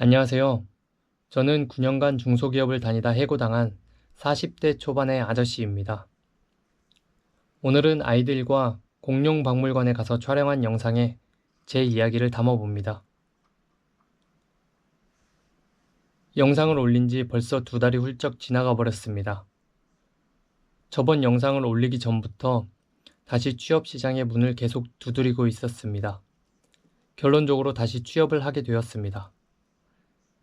안녕하세요. 저는 9년간 중소기업을 다니다 해고당한 40대 초반의 아저씨입니다. 오늘은 아이들과 공룡 박물관에 가서 촬영한 영상에 제 이야기를 담아봅니다. 영상을 올린 지 벌써 두 달이 훌쩍 지나가 버렸습니다. 저번 영상을 올리기 전부터 다시 취업 시장의 문을 계속 두드리고 있었습니다. 결론적으로 다시 취업을 하게 되었습니다.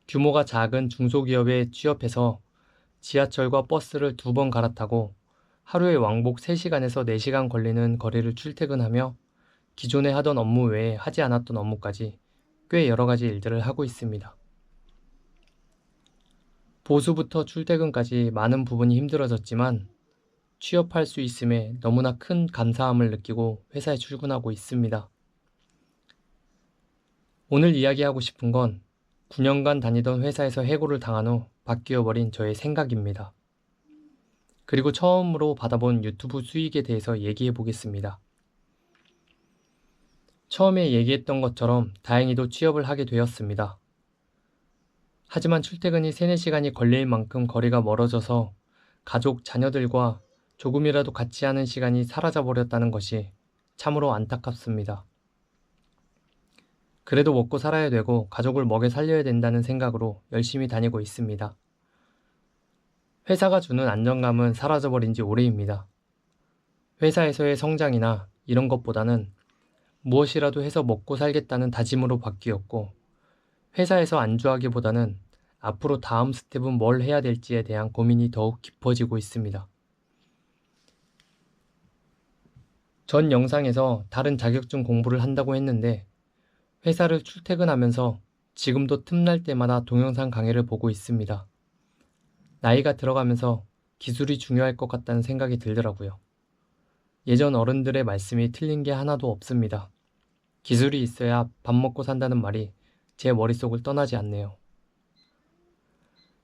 규모가 작은 중소기업에 취업해서 지하철과 버스를 두 번 갈아타고 하루에 왕복 3시간에서 4시간 걸리는 거리를 출퇴근하며 기존에 하던 업무 외에 하지 않았던 업무까지 꽤 여러 가지 일들을 하고 있습니다. 보수부터 출퇴근까지 많은 부분이 힘들어졌지만 취업할 수 있음에 너무나 큰 감사함을 느끼고 회사에 출근하고 있습니다. 오늘 이야기하고 싶은 건 9년간 다니던 회사에서 해고를 당한 후 바뀌어 버린 저의 생각입니다. 그리고 처음으로 받아본 유튜브 수익에 대해서 얘기해 보겠습니다. 처음에 얘기했던 것처럼 다행히도 취업을 하게 되었습니다. 하지만 출퇴근이 3, 4시간이 걸릴 만큼 거리가 멀어져서 가족, 자녀들과 조금이라도 같이 하는 시간이 사라져 버렸다는 것이 참으로 안타깝습니다. 그래도 먹고 살아야 되고 가족을 먹여 살려야 된다는 생각으로 열심히 다니고 있습니다. 회사가 주는 안정감은 사라져버린 지 오래입니다. 회사에서의 성장이나 이런 것보다는 무엇이라도 해서 먹고 살겠다는 다짐으로 바뀌었고, 회사에서 안주하기보다는 앞으로 다음 스텝은 뭘 해야 될지에 대한 고민이 더욱 깊어지고 있습니다. 전 영상에서 다른 자격증 공부를 한다고 했는데, 회사를 출퇴근하면서 지금도 틈날 때마다 동영상 강의를 보고 있습니다. 나이가 들어가면서 기술이 중요할 것 같다는 생각이 들더라고요. 예전 어른들의 말씀이 틀린 게 하나도 없습니다. 기술이 있어야 밥 먹고 산다는 말이 제 머릿속을 떠나지 않네요.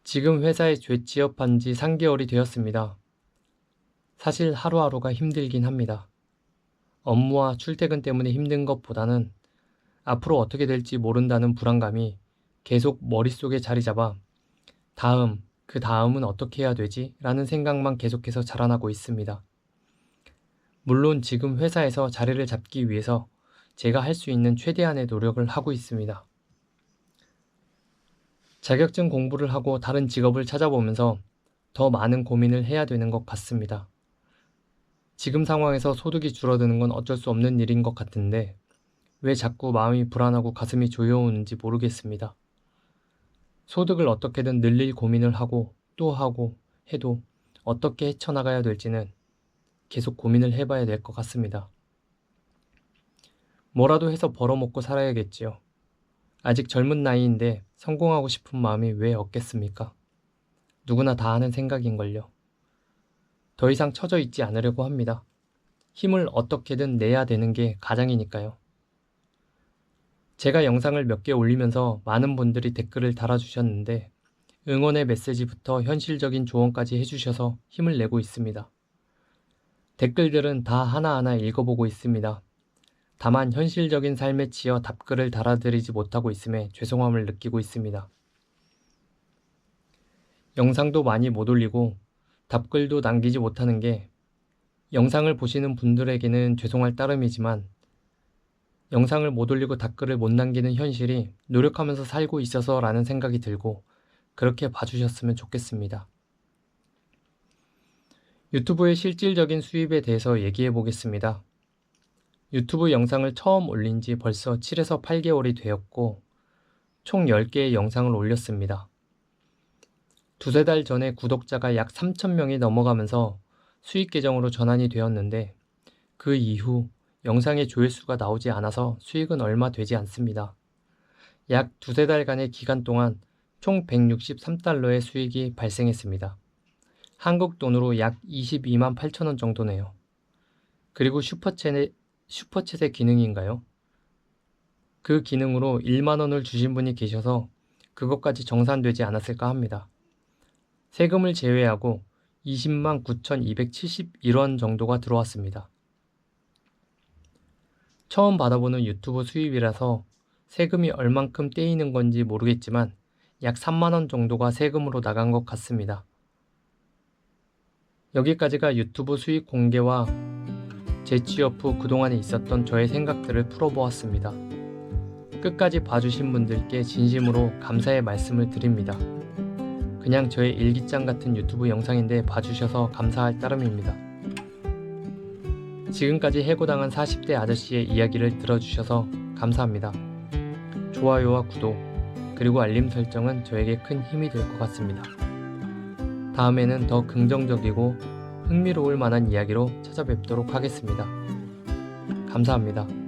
지금 회사에 재취업한 지 3개월이 되었습니다. 사실 하루하루가 힘들긴 합니다. 업무와 출퇴근 때문에 힘든 것보다는 앞으로 어떻게 될지 모른다는 불안감이 계속 머릿속에 자리 잡아 다음, 그 다음은 어떻게 해야 되지? 라는 생각만 계속해서 자라나고 있습니다. 물론 지금 회사에서 자리를 잡기 위해서 제가 할 수 있는 최대한의 노력을 하고 있습니다. 자격증 공부를 하고 다른 직업을 찾아보면서 더 많은 고민을 해야 되는 것 같습니다. 지금 상황에서 소득이 줄어드는 건 어쩔 수 없는 일인 것 같은데 왜 자꾸 마음이 불안하고 가슴이 조여오는지 모르겠습니다. 소득을 어떻게든 늘릴 고민을 하고 또 하고 해도 어떻게 헤쳐나가야 될지는 계속 고민을 해봐야 될 것 같습니다. 뭐라도 해서 벌어먹고 살아야겠지요. 아직 젊은 나이인데 성공하고 싶은 마음이 왜 없겠습니까? 누구나 다 하는 생각인걸요. 더 이상 처져 있지 않으려고 합니다. 힘을 어떻게든 내야 되는 게 가장이니까요. 제가 영상을 몇 개 올리면서 많은 분들이 댓글을 달아주셨는데 응원의 메시지부터 현실적인 조언까지 해주셔서 힘을 내고 있습니다. 댓글들은 다 하나하나 읽어보고 있습니다. 다만 현실적인 삶에 치여 답글을 달아드리지 못하고 있음에 죄송함을 느끼고 있습니다. 영상도 많이 못 올리고 답글도 남기지 못하는 게 영상을 보시는 분들에게는 죄송할 따름이지만 영상을 못 올리고 댓글을 못 남기는 현실이 노력하면서 살고 있어서 라는 생각이 들고 그렇게 봐주셨으면 좋겠습니다. 유튜브의 실질적인 수입에 대해서 얘기해 보겠습니다. 유튜브 영상을 처음 올린 지 벌써 7에서 8개월이 되었고 총 10개의 영상을 올렸습니다. 두세 달 전에 구독자가 약 3,000명이 넘어가면서 수익 계정으로 전환이 되었는데 그 이후 영상의 조회수가 나오지 않아서 수익은 얼마 되지 않습니다. 약 두세 달간의 기간 동안 총 163달러의 수익이 발생했습니다. 한국 돈으로 약 22만 8천 원 정도네요. 그리고 슈퍼챗의, 슈퍼챗의 기능인가요? 그 기능으로 1만 원을 주신 분이 계셔서 그것까지 정산되지 않았을까 합니다. 세금을 제외하고 20만 9,271원 정도가 들어왔습니다. 처음 받아보는 유튜브 수입이라서 세금이 얼만큼 떼이는 건지 모르겠지만 약 3만원 정도가 세금으로 나간 것 같습니다. 여기까지가 유튜브 수익 공개와 재취업 후 그동안에 있었던 저의 생각들을 풀어보았습니다. 끝까지 봐주신 분들께 진심으로 감사의 말씀을 드립니다. 그냥 저의 일기장 같은 유튜브 영상인데 봐주셔서 감사할 따름입니다. 지금까지 해고당한 40대 아저씨의 이야기를 들어주셔서 감사합니다. 좋아요와 구독, 그리고 알림 설정은 저에게 큰 힘이 될 것 같습니다. 다음에는 더 긍정적이고 흥미로울 만한 이야기로 찾아뵙도록 하겠습니다. 감사합니다.